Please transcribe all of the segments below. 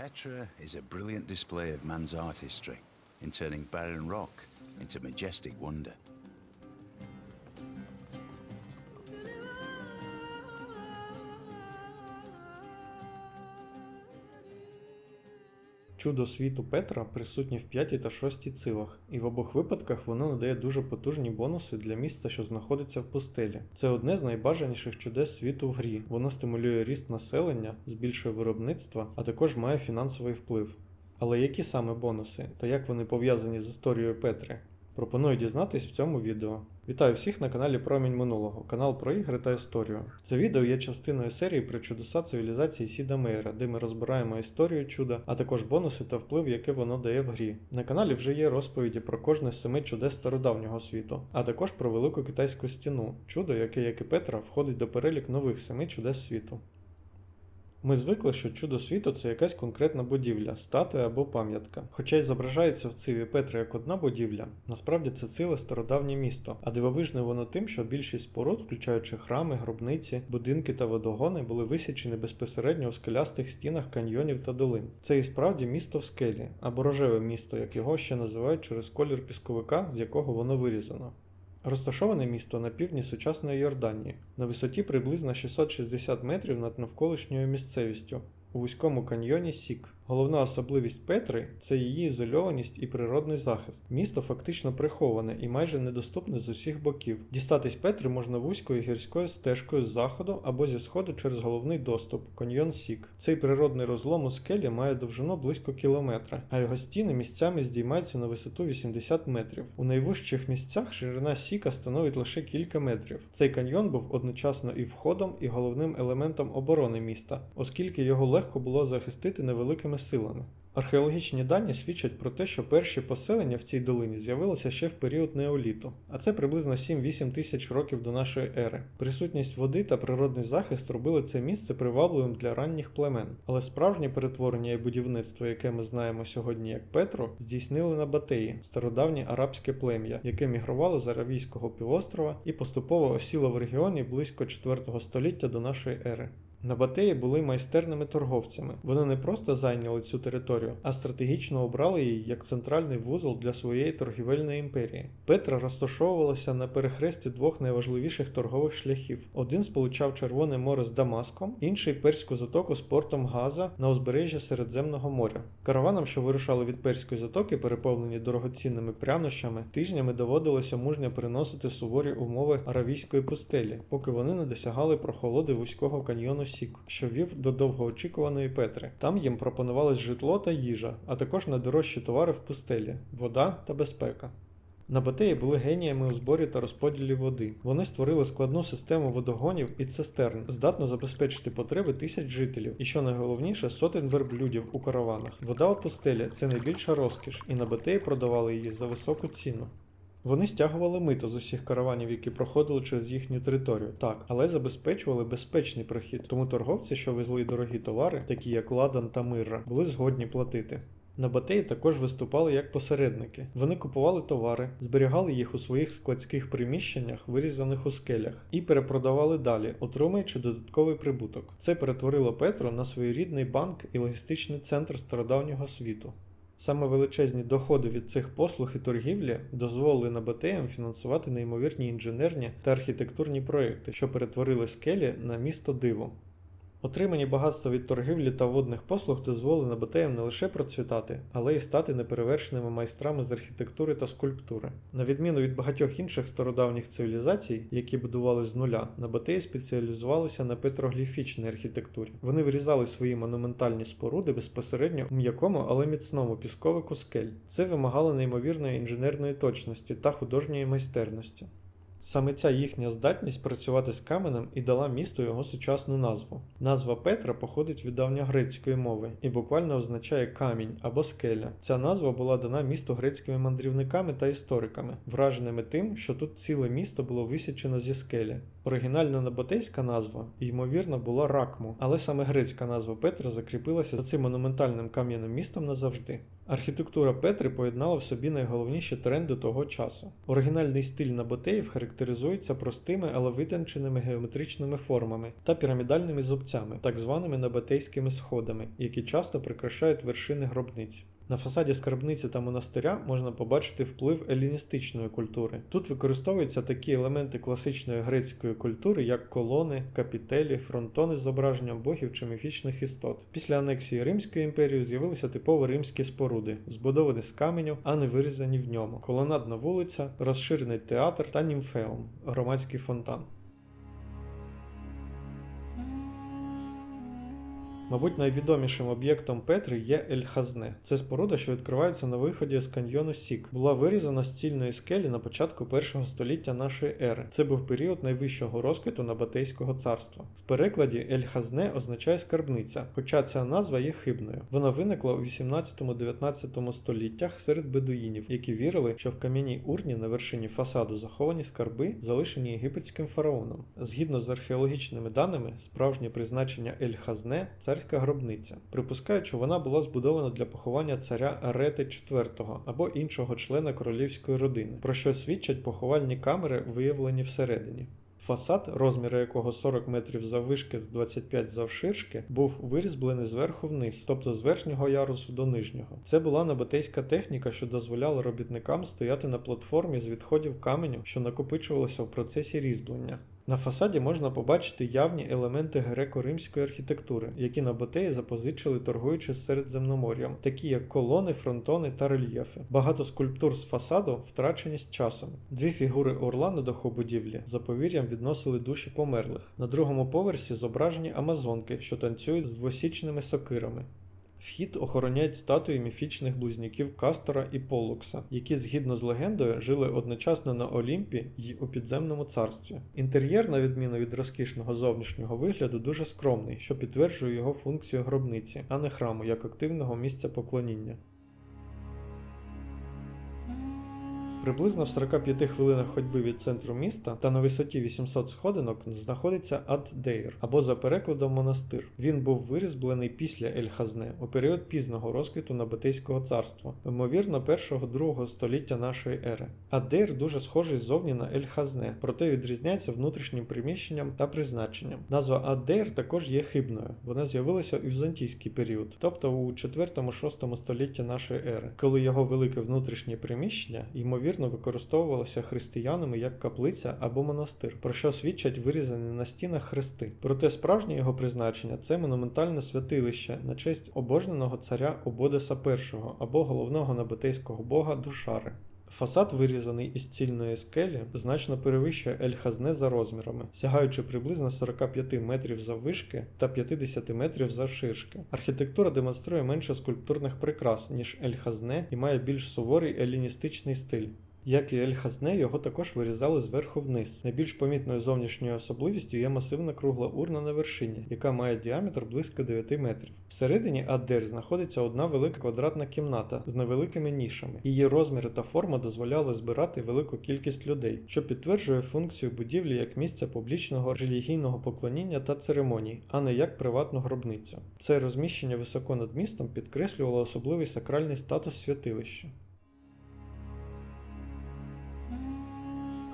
Petra is a brilliant display of man's artistry in turning barren rock into majestic wonder. Чудо світу Петра присутнє в 5 та 6 цилах, і в обох випадках воно надає дуже потужні бонуси для міста, що знаходиться в пустелі. Це одне з найбажаніших чудес світу в грі. Воно стимулює ріст населення, збільшує виробництво, а також має фінансовий вплив. Але які саме бонуси та як вони пов'язані з історією Петри? Пропоную дізнатись в цьому відео. Вітаю всіх на каналі Промінь Минулого, канал про ігри та історію. Це відео є частиною серії про чудеса цивілізації Сіда Мейера, де ми розбираємо історію чуда, а також бонуси та вплив, який воно дає в грі. На каналі вже є розповіді про кожне з семи чудес стародавнього світу, а також про велику китайську стіну, чудо, яке, як і Петра, входить до перелік нових семи чудес світу. Ми звикли, що чудо світу це якась конкретна будівля, статуя або пам'ятка. Хоча й зображається в циві Петра як одна будівля, насправді це ціле стародавнє місто, а дивовижне воно тим, що більшість споруд, включаючи храми, гробниці, будинки та водогони, були висічені безпосередньо у скелястих стінах каньйонів та долин. Це і справді місто в скелі, або рожеве місто, як його ще називають через колір пісковика, з якого воно вирізано. Розташоване місто на півдні сучасної Йорданії, на висоті приблизно 660 метрів над навколишньою місцевістю, у вузькому каньйоні Сік. Головна особливість Петри це її ізольованість і природний захист. Місто фактично приховане і майже недоступне з усіх боків. Дістатись Петри можна вузькою гірською стежкою з заходу або зі сходу через головний доступ каньйон Сік. Цей природний розлом у скелі має довжину близько кілометра, а його стіни місцями здіймаються на висоту 80 метрів. У найвужчих місцях ширина Сіка становить лише кілька метрів. Цей каньйон був одночасно і входом, і головним елементом оборони міста, оскільки його легко було захистити невеликими силами. Археологічні дані свідчать про те, що перші поселення в цій долині з'явилися ще в період неоліту, а це приблизно 7-8 тисяч років до нашої ери. Присутність води та природний захист робили це місце привабливим для ранніх племен, але справжнє перетворення і будівництво, яке ми знаємо сьогодні як Петру, здійснили на Батеї, стародавнє арабське плем'я, яке мігрувало з Аравійського півострова і поступово осіло в регіоні близько 4 століття до нашої ери. Набатеї були майстерними торговцями. Вони не просто зайняли цю територію, а стратегічно обрали її як центральний вузол для своєї торгівельної імперії. Петра розташовувалася на перехресті двох найважливіших торгових шляхів: один сполучав Червоне море з Дамаском, інший перську затоку з портом Газа на узбережжі Середземного моря. Караванам, що вирушали від перської затоки, переповнені дорогоцінними прянощами, тижнями доводилося мужньо переносити суворі умови аравійської пустелі, поки вони не досягали прохолоди вузького каньйону Сік, що вів до довгоочікуваної Петри. Там їм пропонувалось житло та їжа, а також найдорожчі товари в пустелі, вода та безпека. Набатеї були геніями у зборі та розподілі води. Вони створили складну систему водогонів і цистерн, здатну забезпечити потреби тисяч жителів, і що найголовніше, сотень верблюдів у караванах. Вода у пустелі це найбільша розкіш, і набатеї продавали її за високу ціну. Вони стягували мито з усіх караванів, які проходили через їхню територію, так, але забезпечували безпечний прохід, тому торговці, що везли дорогі товари, такі як ладан та мирра, були згодні платити. Набатеї також виступали як посередники. Вони купували товари, зберігали їх у своїх складських приміщеннях, вирізаних у скелях, і перепродавали далі, отримуючи додатковий прибуток. Це перетворило Петру на своєрідний банк і логістичний центр стародавнього світу. Саме величезні доходи від цих послуг і торгівлі дозволили набатеям фінансувати неймовірні інженерні та архітектурні проекти, що перетворили скелі на місто диво. Отримані багатства від торгівлі та водних послуг дозволили набатеям не лише процвітати, але й стати неперевершеними майстрами з архітектури та скульптури. На відміну від багатьох інших стародавніх цивілізацій, які будували з нуля, набатеї спеціалізувалися на петрогліфічній архітектурі. Вони вирізали свої монументальні споруди безпосередньо у м'якому, але міцному пісковику скель. Це вимагало неймовірної інженерної точності та художньої майстерності. Саме ця їхня здатність працювати з каменем і дала місту його сучасну назву. Назва Петра походить від давньогрецької мови і буквально означає камінь або скеля. Ця назва була дана місту грецькими мандрівниками та істориками, враженими тим, що тут ціле місто було висічено зі скелі. Оригінальна набатейська назва, ймовірно, була Ракму, але саме грецька назва Петра закріпилася за цим монументальним кам'яним містом назавжди. Архітектура Петри поєднала в собі найголовніші тренди того часу. Оригінальний стиль Наботеїв характеризується простими, але витонченими геометричними формами та пірамідальними зубцями, так званими набатейськими сходами, які часто прикрашають вершини гробниць. На фасаді скарбниці та монастиря можна побачити вплив еліністичної культури. Тут використовуються такі елементи класичної грецької культури, як колони, капітелі, фронтони з зображенням богів чи міфічних істот. Після анексії Римської імперії з'явилися типово римські споруди, збудовані з каменю, а не вирізані в ньому. Колонадна вулиця, розширений театр та німфеум, громадський фонтан. Мабуть, найвідомішим об'єктом Петри є Ель-Хазне. Це споруда, що відкривається на виході з каньйону Сік. Була вирізана з цільної скелі на початку першого століття нашої ери. Це був період найвищого розквіту Набатейського царства. В перекладі Ель-Хазне означає скарбниця, хоча ця назва є хибною. Вона виникла у 18-19 століттях серед бедуїнів, які вірили, що в кам'яній урні на вершині фасаду заховані скарби, залишені єгипетським фараоном. Згідно з археологічними даними, справжнє призначення Ель-Хазне царська гробниця. Припускають, що вона була збудована для поховання царя Арети IV або іншого члена королівської родини, про що свідчать поховальні камери, виявлені всередині. Фасад, розміри якого 40 метрів заввишки та 25 завширшки, був вирізблений зверху вниз, тобто з верхнього ярусу до нижнього. Це була набатейська техніка, що дозволяла робітникам стояти на платформі з відходів каменю, що накопичувалося в процесі різьблення. На фасаді можна побачити явні елементи греко-римської архітектури, які набатеї запозичили торгуючи з Середземномор'ям, такі як колони, фронтони та рельєфи. Багато скульптур з фасаду втрачені з часом. Дві фігури орла на даху будівлі за повір'ям відносили душі померлих. На другому поверсі зображені амазонки, що танцюють з двосічними сокирами. Вхід охороняють статуї міфічних близнюків Кастора і Полукса, які згідно з легендою жили одночасно на Олімпі й у підземному царстві. Інтер'єр, на відміну від розкішного зовнішнього вигляду, дуже скромний, що підтверджує його функцію гробниці, а не храму як активного місця поклоніння. Приблизно в 45 хвилинах ходьби від центру міста та на висоті 800 сходинок знаходиться Ад-Дейр, або за перекладом монастир. Він був вирізблений після Ель-Хазне у період пізного розквіту Набатейського царства, ймовірно, 1-2 століття нашої ери. Ад-Дейр дуже схожий ззовні на Ель-Хазне, проте відрізняється внутрішнім приміщенням та призначенням. Назва Ад-Дейр також є хибною. Вона з'явилася у візантійський період, тобто у 4-6 столітті нашої ери, коли його велике внутрішнє приміщення, ймовірно, використовувалося християнами як каплиця або монастир, про що свідчать вирізані на стінах хрести. Проте справжнє його призначення це монументальне святилище на честь обожненого царя Ободеса І або головного набитейського бога Душари. Фасад, вирізаний із цільної скелі, значно перевищує Ель-Хазне за розмірами, сягаючи приблизно 45 метрів заввишки та 50 метрів завширшки. Архітектура демонструє менше скульптурних прикрас, ніж Ель-Хазне, і має більш суворий еліністичний стиль. Як і Ель-Хазне, його також вирізали зверху вниз. Найбільш помітною зовнішньою особливістю є масивна кругла урна на вершині, яка має діаметр близько 9 метрів. Всередині Адер знаходиться одна велика квадратна кімната з невеликими нішами. Її розміри та форма дозволяли збирати велику кількість людей, що підтверджує функцію будівлі як місця публічного релігійного поклоніння та церемоній, а не як приватну гробницю. Це розміщення високо над містом підкреслювало особливий сакральний статус святилища.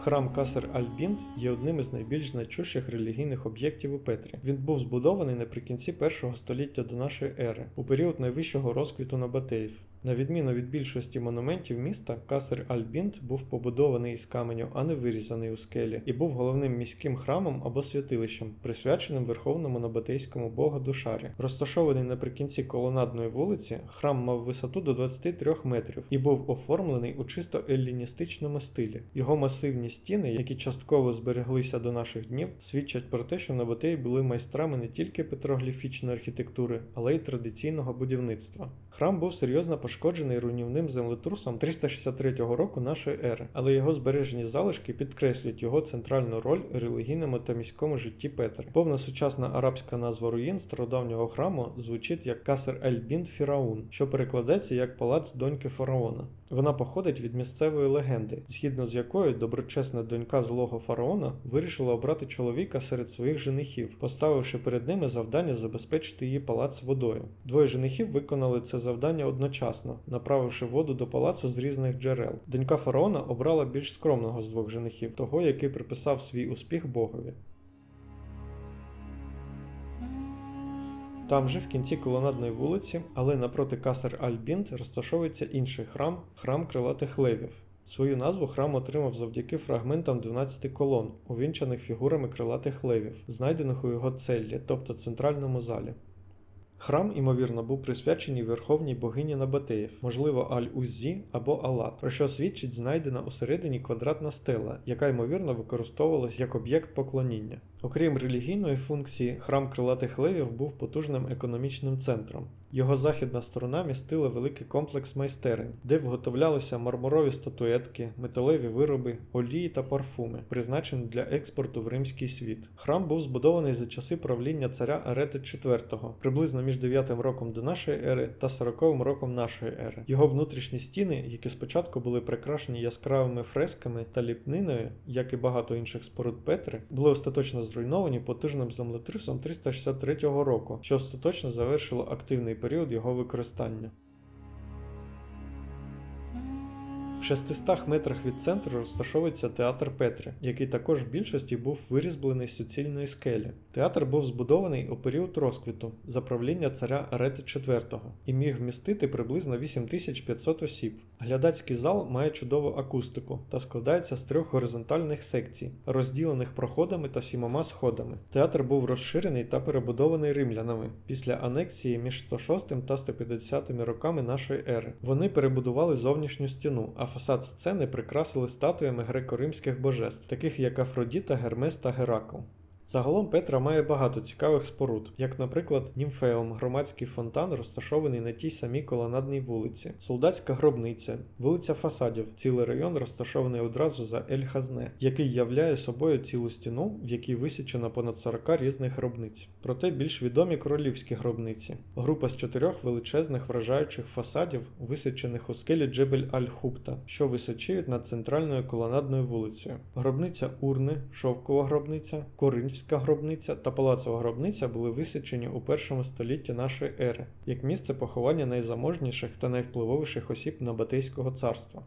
Храм Касер Аль-Бінд є одним із найбільш значущих релігійних об'єктів у Петрі. Він був збудований наприкінці першого століття до нашої ери, у період найвищого розквіту Набатеїв. На відміну від більшості монументів міста, Касер Аль-Бінд був побудований із каменю, а не вирізаний у скелі, і був головним міським храмом або святилищем, присвяченим верховному набатейському богу Душарі. Розташований наприкінці колонадної вулиці, храм мав висоту до 23 метрів і був оформлений у чисто елліністичному стилі. Його масивні стіни, які частково збереглися до наших днів, свідчать про те, що набатеї були майстрами не тільки петрогліфічної архітектури, але й традиційного будівництва. Храм був серйозно пошкоджений пошкоджений руйнівним землетрусом 363 року нашої ери, але його збережені залишки підкреслюють його центральну роль у релігійному та міському житті Петри. Повна сучасна арабська назва руїн стародавнього храму звучить як Касер Ель-Бінд Фіраун, що перекладається як палац доньки фараона. Вона походить від місцевої легенди, згідно з якою доброчесна донька злого фараона вирішила обрати чоловіка серед своїх женихів, поставивши перед ними завдання забезпечити її палац водою. Двоє женихів виконали це завдання одночасно, направивши воду до палацу з різних джерел. Донька фараона обрала більш скромного з двох женихів, того, який приписав свій успіх Богові. Там же в кінці колонадної вулиці, але напроти Касер Аль-Бінд розташовується інший храм храм крилатих левів. Свою назву храм отримав завдяки фрагментам 12 колон, увінчаних фігурами крилатих левів, знайдених у його целлі, тобто центральному залі. Храм, ймовірно, був присвячений верховній богині Набатеїв, можливо, Аль-Уззі або Алат, про що свідчить знайдена усередині квадратна стела, яка ймовірно використовувалась як об'єкт поклоніння. Окрім релігійної функції, храм крилатих левів був потужним економічним центром. Його західна сторона містила великий комплекс майстерень, де виготовлялися мармурові статуетки, металеві вироби, олії та парфуми, призначені для експорту в римський світ. Храм був збудований за часи правління царя Арети IV, приблизно між 9 роком до нашої ери та 40 роком нашої ери. Його внутрішні стіни, які спочатку були прикрашені яскравими фресками та ліпниною, як і багато інших споруд Петри, були остаточно зруйновані потужним землетрусом 363 року, що остаточно завершило активний період його використання. 600 метрах від центру розташовується театр Петри, який також в більшості був вирізблений з суцільної скелі. Театр був збудований у період розквіту за правління царя Арети IV і міг вмістити приблизно 8500 осіб. Глядацький зал має чудову акустику та складається з трьох горизонтальних секцій, розділених проходами та сімома сходами. Театр був розширений та перебудований римлянами після анексії між 106 та 150 роками нашої ери. Вони перебудували зовнішню стіну, а фасад сцени прикрасили статуями греко-римських божеств, таких як Афродіта, Гермес та Геракл. Загалом Петра має багато цікавих споруд, як, наприклад, Німфеум, громадський фонтан, розташований на тій самій колонадній вулиці, солдатська гробниця, вулиця Фасадів, цілий район розташований одразу за Ель-Хазне, який являє собою цілу стіну, в якій висічено понад 40 різних гробниць. Проте більш відомі королівські гробниці, група з чотирьох величезних вражаючих фасадів, висічених у скелі Джебель Аль-Хубта, що височіють над центральною колонадною вулицею. Гробниця Урни, шовкова гробниця, Коринф. Київська гробниця та палацова гробниця були висічені у першому столітті нашої ери як місце поховання найзаможніших та найвпливовіших осіб Набатейського царства.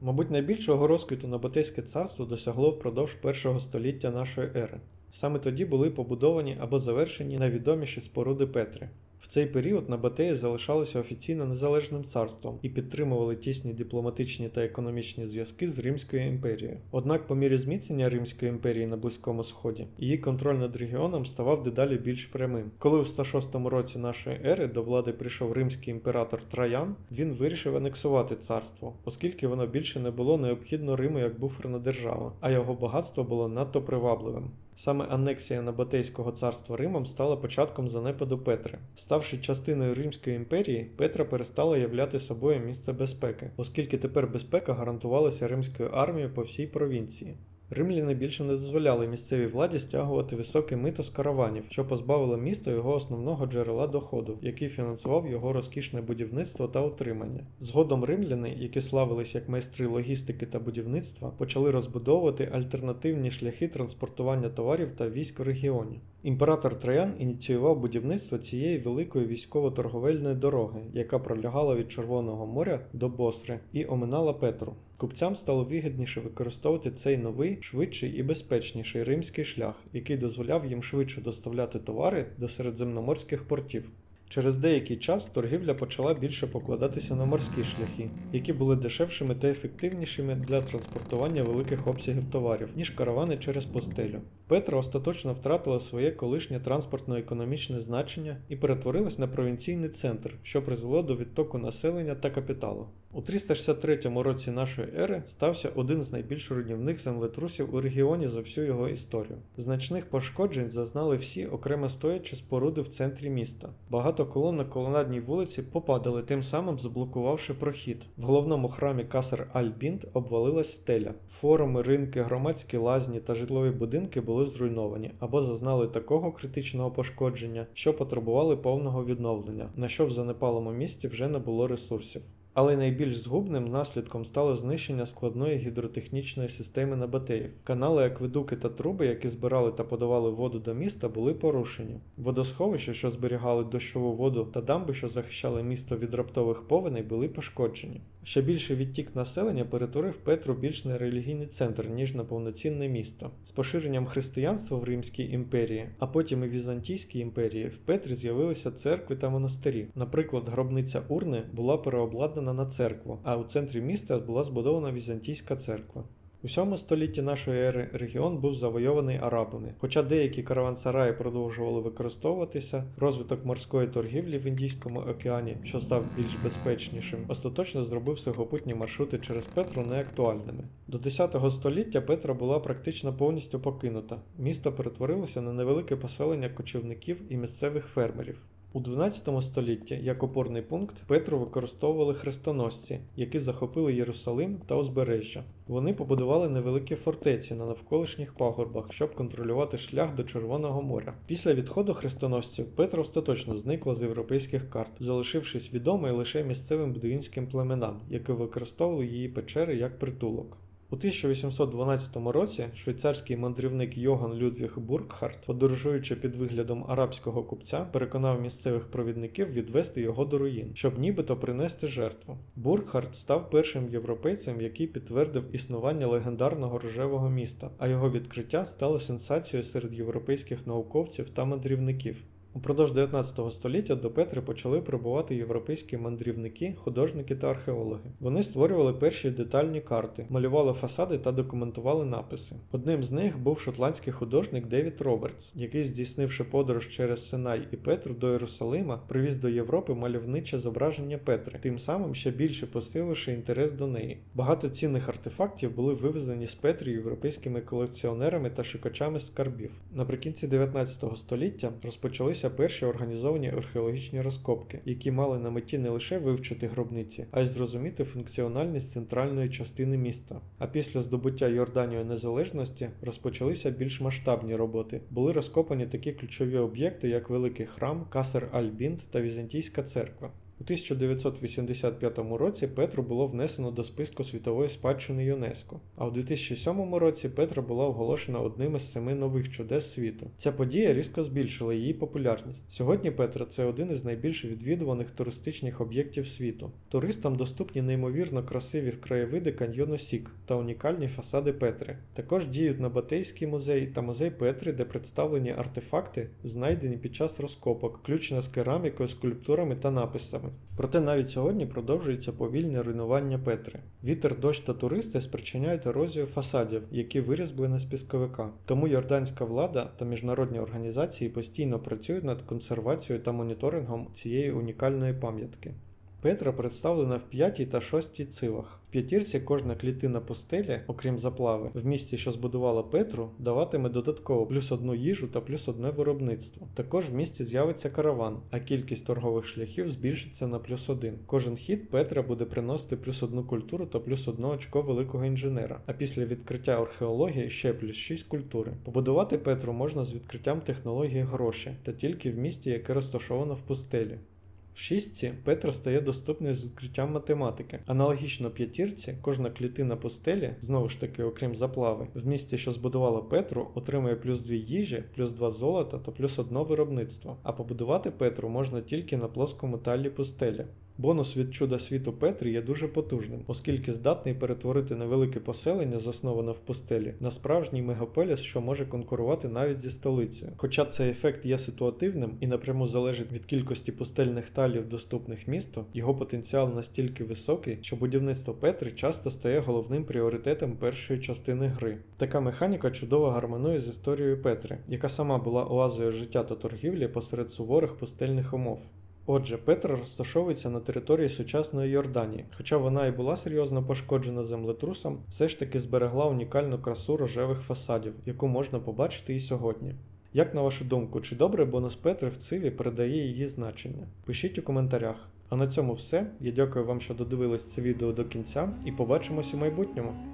Мабуть, найбільшого розквіту Набатейське царство досягло впродовж першого століття нашої ери. Саме тоді були побудовані або завершені найвідоміші споруди Петри. В цей період Набатеї залишалися офіційно незалежним царством і підтримували тісні дипломатичні та економічні зв'язки з Римською імперією. Однак, по мірі зміцнення Римської імперії на Близькому Сході, її контроль над регіоном ставав дедалі більш прямим. Коли в 106 році нашої ери до влади прийшов римський імператор Траян, він вирішив анексувати царство, оскільки воно більше не було необхідно Риму як буферна держава, а його багатство було надто привабливим. Саме анексія Набатейського царства Римом стала початком занепаду Петри. Ставши частиною Римської імперії, Петра перестала являти собою місце безпеки, оскільки тепер безпека гарантувалася римською армією по всій провінції. Римляни більше не дозволяли місцевій владі стягувати високе мито з караванів, що позбавило місто його основного джерела доходу, який фінансував його розкішне будівництво та утримання. Згодом римляни, які славились як майстри логістики та будівництва, почали розбудовувати альтернативні шляхи транспортування товарів та військ у регіоні. Імператор Троян ініціював будівництво цієї великої військово-торговельної дороги, яка пролягала від Червоного моря до Босри і оминала Петру. Купцям стало вигідніше використовувати цей новий, швидший і безпечніший римський шлях, який дозволяв їм швидше доставляти товари до середземноморських портів. Через деякий час торгівля почала більше покладатися на морські шляхи, які були дешевшими та ефективнішими для транспортування великих обсягів товарів, ніж каравани через постелю. Петра остаточно втратила своє колишнє транспортно-економічне значення і перетворилась на провінційний центр, що призвело до відтоку населення та капіталу. У 363 році нашої ери стався один з найбільш руйнівних землетрусів у регіоні за всю його історію. Значних пошкоджень зазнали всі окремо стоячі споруди в центрі міста. Багато колон на колонадній вулиці попадали, тим самим заблокувавши прохід. В головному храмі Касер Аль-Бінд обвалилась стеля. Форуми, ринки, громадські лазні та житлові будинки були зруйновані або зазнали такого критичного пошкодження, що потребували повного відновлення, на що в занепалому місті вже не було ресурсів. Але найбільш згубним наслідком стало знищення складної гідротехнічної системи на Набатеїв. Канали, акведуки та труби, які збирали та подавали воду до міста, були порушені. Водосховища, що зберігали дощову воду, та дамби, що захищали місто від раптових повеней, були пошкоджені. Ще більший відтік населення перетворив Петру більш на релігійний центр, ніж на повноцінне місто. З поширенням християнства в Римській імперії, а потім і Візантійській імперії, в Петрі з'явилися церкви та монастирі. Наприклад, гробниця Урни була переобладнана на церкву, а у центрі міста була збудована Візантійська церква. У 7 столітті нашої ери регіон був завойований арабами. Хоча деякі караван-сараї продовжували використовуватися, розвиток морської торгівлі в Індійському океані, що став більш безпечнішим, остаточно зробив сухопутні маршрути через Петру неактуальними. До 10 століття Петра була практично повністю покинута. Місто перетворилося на невелике поселення кочівників і місцевих фермерів. У 12 столітті як опорний пункт Петру використовували хрестоносці, які захопили Єрусалим та узбережжя. Вони побудували невеликі фортеці на навколишніх пагорбах, щоб контролювати шлях до Червоного моря. Після відходу хрестоносців Петра остаточно зникла з європейських карт, залишившись відомою лише місцевим бедуїнським племенам, які використовували її печери як притулок. У 1812 році швейцарський мандрівник Йоган Людвіг Буркхарт, подорожуючи під виглядом арабського купця, переконав місцевих провідників відвести його до руїн, щоб нібито принести жертву. Буркхарт став першим європейцем, який підтвердив існування легендарного рожевого міста, а його відкриття стало сенсацією серед європейських науковців та мандрівників. Упродовж 19 століття до Петри почали прибувати європейські мандрівники, художники та археологи. Вони створювали перші детальні карти, малювали фасади та документували написи. Одним з них був шотландський художник Девід Робертс, який, здійснивши подорож через Синай і Петру до Єрусалима, привіз до Європи мальовниче зображення Петри, тим самим ще більше посиливши інтерес до неї. Багато цінних артефактів були вивезені з Петри європейськими колекціонерами та шукачами скарбів. Наприкінці 19 століття розпочалися перші організовані археологічні розкопки, які мали на меті не лише вивчити гробниці, а й зрозуміти функціональність центральної частини міста. А після здобуття Йорданією незалежності розпочалися більш масштабні роботи. Були розкопані такі ключові об'єкти, як Великий храм, Касер Аль-Бінд та Візантійська церква. У 1985 році Петру було внесено до списку світової спадщини ЮНЕСКО, а у 2007 році Петра була оголошена одним із семи нових чудес світу. Ця подія різко збільшила її популярність. Сьогодні Петра це один із найбільш відвідуваних туристичних об'єктів світу. Туристам доступні неймовірно красиві краєвиди каньйону Сік та унікальні фасади Петри. Також діють Набатейський музей та музей Петри, де представлені артефакти, знайдені під час розкопок, включно з керамікою, скульптурами та написами. Проте навіть сьогодні продовжується повільне руйнування Петри. Вітер, дощ та туристи спричиняють ерозію фасадів, які вирізблені з пісковика. Тому йорданська влада та міжнародні організації постійно працюють над консервацією та моніторингом цієї унікальної пам'ятки. Петра представлена в п'ятій та шостій цивах. В п'ятірці кожна клітина пустелі, окрім заплави, в місті, що збудувала Петру, даватиме додатково плюс одну їжу та плюс одне виробництво. Також в місті з'явиться караван, а кількість торгових шляхів збільшиться на плюс один. Кожен хід Петра буде приносити плюс одну культуру та плюс одне очко великого інженера. А після відкриття археології ще плюс 6 культури. Побудувати Петру можна з відкриттям технології гроші та тільки в місті, яке розташовано в пустелі. В шістці Петра стає доступною з відкриттям математики. Аналогічно п'ятірці, кожна клітина пустелі, знову ж таки, окрім заплави, в місті, що збудувала Петру, отримує плюс 2 їжі, плюс 2 золота та плюс 1 виробництво. А побудувати Петру можна тільки на плоскому талі пустелі. Бонус від чуда світу Петри є дуже потужним, оскільки здатний перетворити невелике поселення, засноване в пустелі, на справжній мегаполіс, що може конкурувати навіть зі столицею. Хоча цей ефект є ситуативним і напряму залежить від кількості пустельних талів, доступних місту, його потенціал настільки високий, що будівництво Петри часто стає головним пріоритетом першої частини гри. Така механіка чудово гармонує з історією Петри, яка сама була оазою життя та торгівлі посеред суворих пустельних умов. Отже, Петра розташовується на території сучасної Йорданії. Хоча вона і була серйозно пошкоджена землетрусом, все ж таки зберегла унікальну красу рожевих фасадів, яку можна побачити і сьогодні. Як на вашу думку, чи добре бонус Петри в циві передає її значення? Пишіть у коментарях. А на цьому все. Я дякую вам, що додивились це відео до кінця, і побачимось у майбутньому.